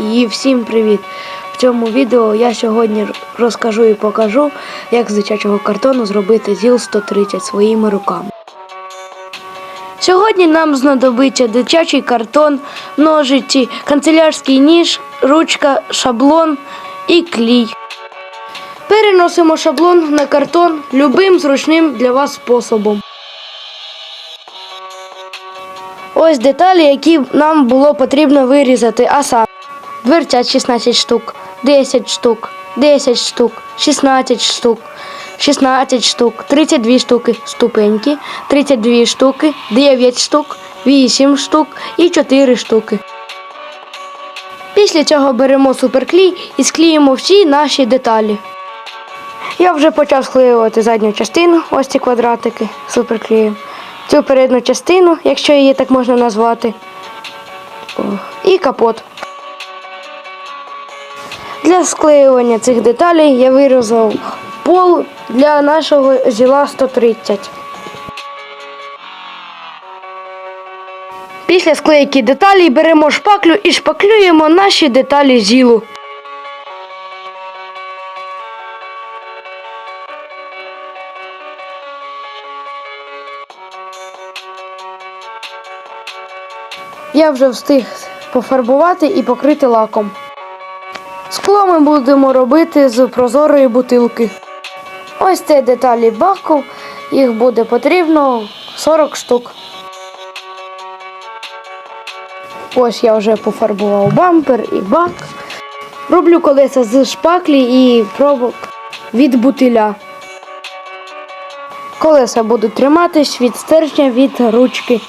І всім привіт! В цьому відео я сьогодні розкажу і покажу, як з дитячого картону зробити ЗІЛ 130 своїми руками. Сьогодні нам знадобиться дитячий картон, ножиці, канцелярський ніж, ручка, шаблон і клій. Переносимо шаблон на картон любим зручним для вас способом. Ось деталі, які нам було потрібно вирізати, а саме дверцят 16 штук, 10 штук, 10 штук, 16 штук, 16 штук, 32 штуки ступеньки, 32 штуки, 9 штук, 8 штук і 4 штуки. Після цього беремо суперклей і склеїмо всі наші деталі. Я вже почав склеювати задню частину, ось ці квадратики суперклеєм. Цю передню частину, якщо її так можна назвати. І капот. Для склеювання цих деталей я вирізав пол для нашого зіла 130. Після склейки деталей беремо шпаклю і шпаклюємо наші деталі зілу. Я вже встиг пофарбувати і покрити лаком. Скло ми будемо робити з прозорої бутилки. Ось це деталі баку, їх буде потрібно 40 штук. Ось я вже пофарбував бампер і бак. Роблю колеса з шпаклі і пробок від бутиля. Колеса будуть триматись від стержня від ручки.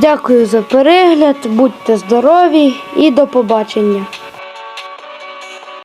Дякую за перегляд, будьте здорові і до побачення.